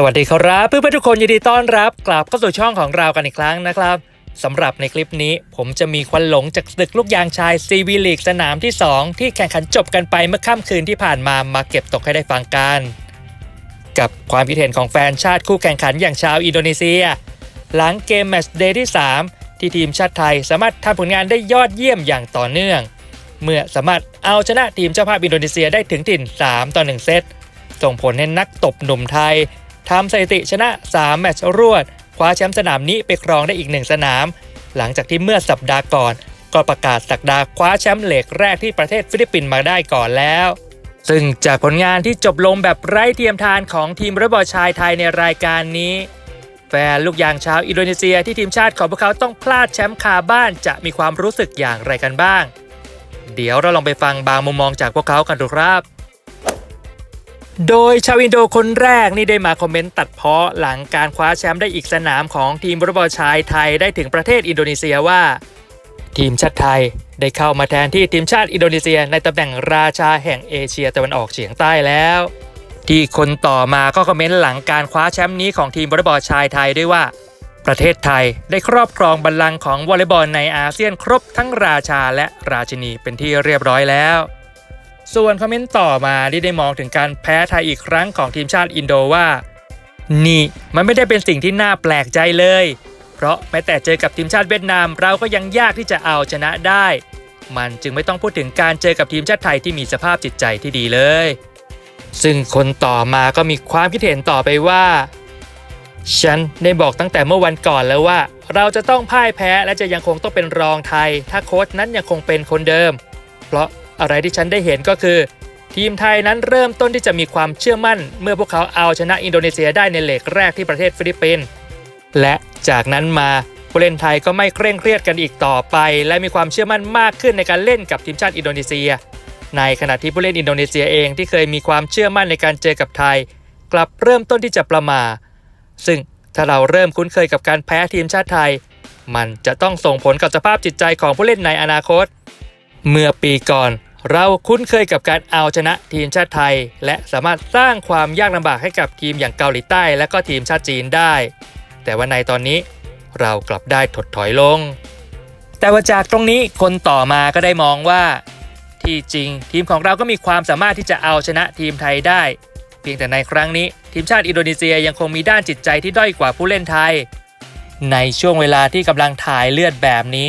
สวัสดีครับเพื่อนๆทุกคนยินดีต้อนรับกลับเข้าสู่ช่องของเรากันอีกครั้งนะครับสำหรับในคลิปนี้ผมจะมีควันหลงจากศึกลูกยางชายซีวีลีกสนามที่ 2 ที่แข่งขันจบกันไปเมื่อค่ำคืนที่ผ่านมามาเก็บตกให้ได้ฟังกัน กับความคิดเห็นของแฟนชาติคู่แข่งขันอย่างชาวอินโดนีเซีย หลังเกมแมตช์เดย์ที่ 3 ที่ทีมชาติไทยสามารถทำผลงานได้ยอดเยี่ยมอย่างต่อเนื่อง เมื่อสามารถเอาชนะทีมเจ้าภาพอินโดนีเซียได้ถึงถิ่น 3 ต่อ 1 เซตส่งผลให้นักตบหนุ่มไทย ทำสถิติชนะ 3 แมตช์รวด คว้าแชมป์สนามนี้ไปครองได้อีกหนึ่งสนาม หลังจากที่เมื่อสัปดาห์ก่อน ก็ประกาศสักดาคว้าแชมป์เหล็กแรกที่ประเทศฟิลิปปินส์มาได้ก่อนแล้ว ซึ่งจากผลงานที่จบลงแบบไร้เทียมทานของทีมระบอชายไทยในรายการนี้ แฟนลูกยางชาวอินโดนีเซียที่ทีมชาติของพวกเขาต้องพลาดแชมป์คาบ้านจะมีความรู้สึกอย่างไรกันบ้าง เดี๋ยวเราลองไปฟังบางมุมมองจากพวกเขากันดูครับ โดยชาวอินโดคนแรกนี่ได้มาคอมเมนต์ตัดเพาะหลังการคว้าแชมป์ได้อีกสนามของทีมวอลเลย์บอลชายไทยได้ถึงประเทศอินโดนีเซียว่า ทีมชาติไทยได้เข้ามาแทนที่ทีมชาติอินโดนีเซียในตำแหน่งราชาแห่งเอเชียตะวันออกเฉียงใต้แล้ว ที่คนต่อมาก็คอมเมนต์หลังการคว้าแชมป์นี้ของทีมวอลเลย์บอลชายไทยด้วยว่า ประเทศไทยได้ครอบครองบัลลังก์ของวอลเลย์บอลในอาเซียนครบทั้งราชาและราชินีเป็นที่เรียบร้อยแล้ว ส่วนคอมเมนต์ต่อมาที่ได้มองถึงการแพ้ไทยอีกครั้งของทีมชาติอินโดว่า นี่มันไม่ได้เป็นสิ่งที่น่าแปลกใจเลย เพราะแม้แต่เจอกับทีมชาติเวียดนามเราก็ยังยากที่จะเอาชนะได้ มันจึงไม่ต้องพูดถึงการเจอกับทีมชาติไทยที่มีสภาพจิตใจที่ดีเลย ซึ่งคนต่อมาก็มีความคิดเห็นต่อไปว่า ฉันได้บอกตั้งแต่เมื่อวันก่อนแล้วว่า เราจะต้องพ่ายแพ้และจะยังคงต้องเป็นรองไทย ถ้าโค้ชนั้นยังคงเป็นคนเดิม เพราะ อะไรที่ฉันได้เห็นก็คือ ทีมไทยนั้นเริ่มต้นที่จะมีความเชื่อมั่น เมื่อพวกเขาเอาชนะอินโดนีเซียได้ในเลกแรกที่ประเทศฟิลิปปินส์และจากนั้นมาผู้เล่นไทยก็ไม่เคร่งเครียดกันอีกต่อไป และมีความเชื่อมั่นมากขึ้นในการเล่นกับทีมชาติอินโดนีเซีย ในขณะที่ผู้เล่นอินโดนีเซียเองที่เคยมีความเชื่อมั่นในการเจอกับไทย กลับเริ่มต้นที่จะประมาทซึ่งถ้าเราเริ่มคุ้นเคยกับการแพ้ทีมชาติไทย มันจะต้องส่งผลกับสภาพจิตใจของผู้เล่นในอนาคต เมื่อปีก่อน เราคุ้นเคยกับการเอาชนะทีมชาติไทย และสามารถสร้างความยากลำบากให้กับทีมอย่างเกาหลีใต้ และก็ทีมชาติจีนได้ แต่ว่าในตอนนี้เรากลับได้ถดถอยลง แต่ว่าจากตรงนี้คนต่อมาก็ได้มองว่า ที่จริง ทีมของเราก็มีความสามารถที่จะเอาชนะทีมไทยได้ เพียงแต่ในครั้งนี้ ทีมชาติอินโดนีเซียยังคงมีด้านจิตใจที่ด้อยกว่าผู้เล่นไทย ในช่วงเวลาที่กำลังถ่ายเลือดแบบนี้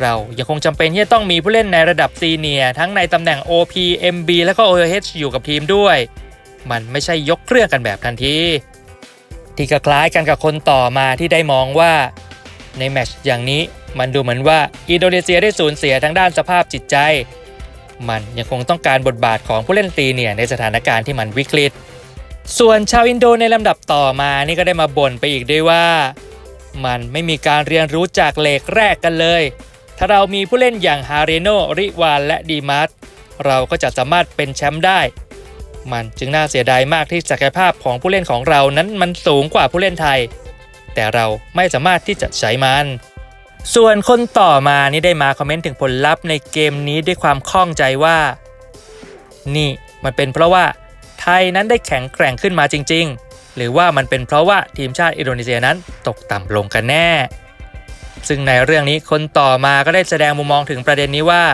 เรายังคงจำเป็นที่จะต้องมีผู้เล่นในระดับซีเนียทั้งในตำแหน่ง OP MB และก็ OH อยู่กับทีมด้วย มันไม่ใช่ยกเครื่องกันแบบทันทีที่ก็คล้ายกันกับคนต่อมาที่ได้มองว่าในแมชอย่างนี้มันดูเหมือนว่าอินโดนีเซียได้สูญเสียทางด้านสภาพจิตใจ มันยังคงต้องการบทบาทของผู้เล่นซีเนียในสถานการณ์ที่มันวิกฤต ส่วนชาวอินโดในลำดับต่อมานี่ก็ได้มาบ่นไปอีกด้วยว่า มันไม่มีการเรียนรู้จากเลกแรกกันเลย ถ้าเรามีผู้เล่นอย่างฮาเรโนริวานและดีมัสเราก็จะสามารถเป็นแชมป์ได้ มันจึงน่าเสียดายมากที่ศักยภาพของผู้เล่นของเรานั้นมันสูงกว่าผู้เล่นไทย แต่เราไม่สามารถที่จะใช้มัน ส่วนคนต่อมานี่ได้มาคอมเมนต์ถึงผลลัพธ์ในเกมนี้ด้วยความข้องใจว่า นี่มันเป็นเพราะว่าไทยนั้นได้แข็งแกร่งขึ้นมาจริง ๆ หรือว่ามันเป็นเพราะว่าทีมชาติอินโดนีเซียนั้นตกต่ำลงกันแน่ ซึ่งในเรื่องนี้คนต่อมาก็ได้แสดงมุมมองถึงประเด็นนี้ว่า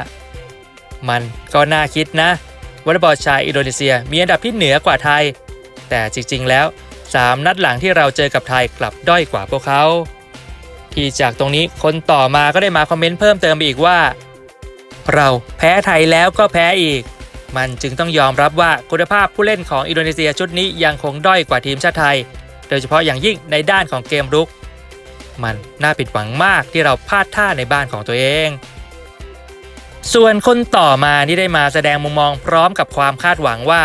มันก็น่าคิดนะวอลเลย์บอลชายอินโดนีเซียมีอันดับที่เหนือกว่าไทย แต่จริงๆแล้ว 3 นัดหลังที่เราเจอกับไทยกลับด้อยกว่าพวกเขา ที่จากตรงนี้คนต่อมาก็ได้มาคอมเมนต์เพิ่มเติมอีกว่า เราแพ้ไทยแล้วก็แพ้อีก มันจึงต้องยอมรับว่าคุณภาพผู้เล่นของอินโดนีเซียชุดนี้ยังคงด้อยกว่าทีมชาติไทย โดยเฉพาะอย่างยิ่งในด้านของเกมรุก มันน่าผิดหวังมากที่เราพลาดท่าในบ้านของตัวเอง ส่วนคนต่อมาที่ได้มาแสดงมุมมองพร้อมกับความคาดหวังว่า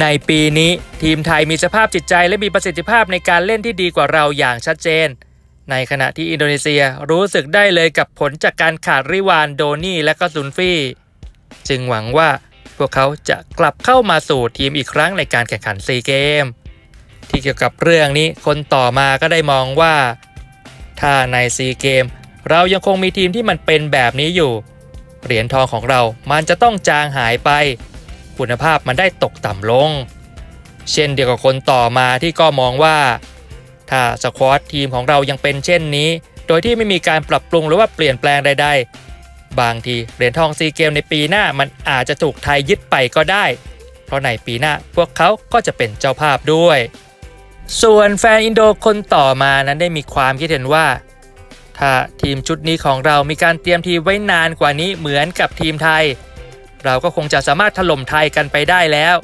ในปีนี้ทีมไทยมีสภาพจิตใจและมีประสิทธิภาพในการเล่นที่ดีกว่าเราอย่างชัดเจน ในขณะที่อินโดนีเซียรู้สึกได้เลยกับผลจากการขาดริวานโดนี่และก็ซุนฟี่จึงหวังว่าพวกเขาจะกลับเข้ามาสู่ทีมอีกครั้งในการแข่งขันซีเกม ที่เกี่ยวกับเรื่องนี้คนต่อมาก็ได้มองว่า ถ้าในซีเกมเรายังคงมีทีมที่มันเป็นแบบนี้อยู่ เหรียญทองของเรามันจะต้องจางหายไป คุณภาพมันได้ตกต่ำลง เช่นเดียวกับคนต่อมาที่ก็มองว่า ถ้าสควอตทีมของเรายังเป็นเช่นนี้ โดยที่ไม่มีการปรับปรุงหรือว่าเปลี่ยนแปลงใด ๆ บางทีเหรียญทองซีเกมในปีหน้ามันอาจจะถูกไทยยึดไปก็ได้ เพราะในปีหน้าพวกเขาก็จะเป็นเจ้าภาพด้วย ส่วนแฟนอินโดคนต่อมานั้นได้มีความคิดเห็นว่า ถ้าทีมชุดนี้ของเรามีการเตรียมทีมไว้นานกว่านี้เหมือนกับทีมไทย เราก็คงจะสามารถถล่มไทยกันไปได้แล้ว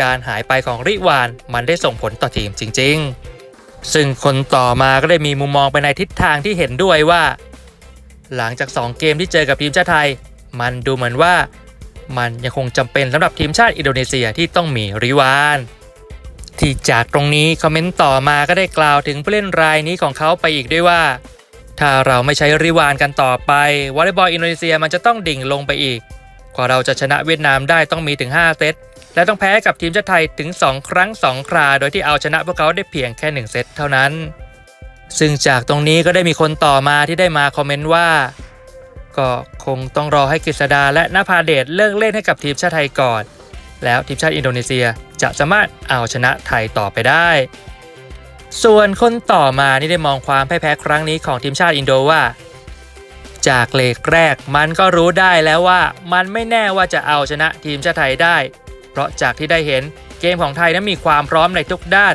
การหายไปของริวานมันได้ส่งผลต่อทีมจริง ๆ ซึ่งคนต่อมาก็ได้มีมุมมองไปในทิศทางที่เห็นด้วยว่า หลังจาก 2 เกมที่เจอกับทีมชาติไทย มันดูเหมือนว่า มันยังคงจำเป็นสำหรับทีมชาติอินโดนีเซียที่ต้องมีริวาน ที่จากตรงนี้คอมเมนต์ต่อมาก็ได้กล่าวถึงผู้เล่นรายนี้ของเขาไปอีกด้วยว่า ถ้าเราไม่ใช้ริวานกันต่อไปวอลเลย์บอลอินโดนีเซียมันจะต้องดิ่งลงไปอีก กว่าเราจะชนะเวียดนามได้ต้องมีถึง 5 เซตและต้องแพ้กับทีมชาติไทยถึง 2 ครั้ง 2 ครา โดยที่เอาชนะพวกเขาได้เพียงแค่ 1 เซตเท่านั้น ซึ่งจากตรงนี้ก็ได้มีคนต่อมาที่ได้มาคอมเมนต์ว่า ก็คงต้องรอให้กฤษดาและนภาเดชเลิกเล่นให้กับทีมชาติไทยก่อน แล้วทีมชาติอินโดนีเซีย จะสามารถเอาชนะไทยต่อไปได้ ส่วนคนต่อมานี่ได้มองความพ่ายแพ้ครั้งนี้ของทีมชาติอินโดว่า จากเลกแรกมันก็รู้ได้แล้วว่ามันไม่แน่ว่าจะเอาชนะทีมชาติไทยได้ เพราะจากที่ได้เห็นเกมของไทยนั้นมีความพร้อมในทุกด้าน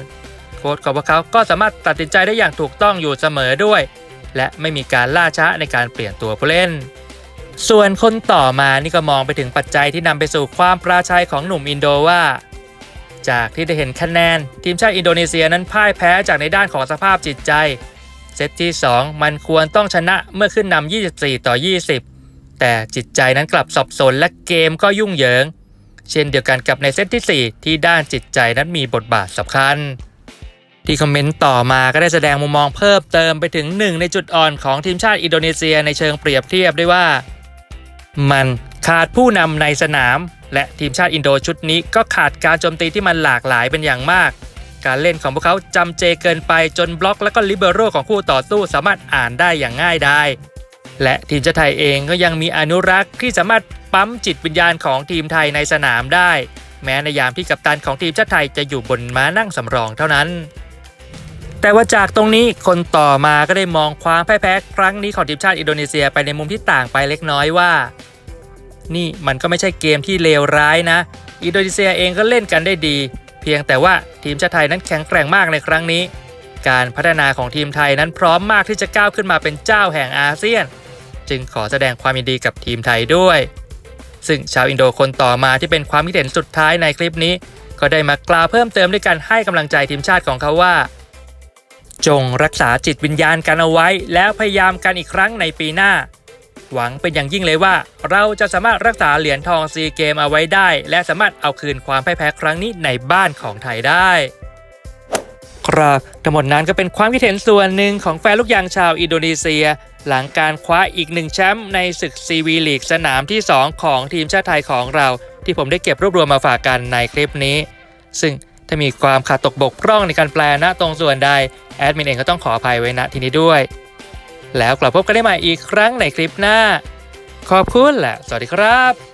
โค้ชของพวกเขาก็สามารถตัดสินใจได้อย่างถูกต้องอยู่เสมอด้วย และไม่มีการล่าช้าในการเปลี่ยนตัวผู้เล่น ส่วนคนต่อมานี่ก็มองไปถึงปัจจัยที่นำไปสู่ความปราชัยของหนุ่มอินโดว่า จากที่ได้เห็นคะแนน ทีมชาติอินโดนีเซียนั้นพ่ายแพ้จากในด้านของสภาพจิตใจ เซตที่ 2 มันควรต้องชนะเมื่อขึ้นนำ 24 ต่อ 20 แต่จิตใจนั้นกลับสับสนและเกมก็ยุ่งเหยิง เช่นเดียวกันกับในเซตที่ 4 ที่ด้านจิตใจนั้นมีบทบาทสำคัญ ที่คอมเมนต์ต่อมาก็ได้แสดงมุมมองเพิ่มเติมไปถึงหนึ่งในจุดอ่อนของทีมชาติอินโดนีเซียในเชิงเปรียบเทียบด้วยว่า มัน ขาดผู้นำในสนาม และทีมชาติอินโดชุดนี้ก็ขาดการโจมตีที่มันหลากหลายเป็นอย่างมาก การเล่นของพวกเขาจำเจเกินไปจนบล็อกและก็ลิเบโรของคู่ต่อสู้สามารถอ่านได้อย่างง่ายดายและทีมชาติไทยเองก็ยังมีอนุรักษ์ที่สามารถปั๊มจิตวิญญาณของทีมไทยในสนามได้ แม้ในยามที่กัปตันของทีมชาติไทยจะอยู่บนม้านั่งสำรองเท่านั้น แต่ว่าจากตรงนี้คนต่อมาก็ได้มองความพ่ายแพ้ครั้งนี้ของทีมชาติอินโดนีเซียไปในมุมที่ต่างไปเล็กน้อยว่า นี่มันก็ไม่ใช่เกมที่เลวร้ายนะ อินโดนีเซียเองก็เล่นกันได้ดี เพียงแต่ว่าทีมชาติไทยนั้นแข็งแกร่งมากในครั้งนี้ การพัฒนาของทีมไทยนั้นพร้อมมากที่จะก้าวขึ้นมาเป็นเจ้าแห่งอาเซียน จึงขอแสดงความยินดีกับทีมไทยด้วย ซึ่งชาวอินโดคนต่อมาที่เป็นความคิดเห็นสุดท้ายในคลิปนี้ ก็ได้มากล่าวเพิ่มเติมด้วยการให้กำลังใจทีมชาติของเขาว่า จงรักษาจิตวิญญาณกันเอาไว้ แล้วพยายามกันอีกครั้งในปีหน้า หวังเป็นอย่างยิ่งเลยว่า เราจะสามารถรักษาเหรียญทองซีเกมเอาไว้ได้ และสามารถเอาคืนความพ่ายแพ้ครั้งนี้ในบ้านของไทยได้ครับทั้งหมดนั้นก็เป็นความคิดเห็นส่วนหนึ่งของแฟนลูกยางชาวอินโดนีเซีย หลังการคว้าอีกหนึ่งแชมป์ในศึกซีวีลีกสนามที่ 2 ของทีมชาติไทยของเรา ที่ผมได้เก็บรวบรวมมาฝากกันในคลิปนี้ ซึ่งถ้ามีความขาดตกบกพร่องในการแปลณตรงส่วนใด แอดมินเองก็ต้องขออภัยไว้ณที่นี้ด้วย แล้วกลับพบกันได้ใหม่อีกครั้งในคลิปหน้า ขอบคุณและสวัสดีครับ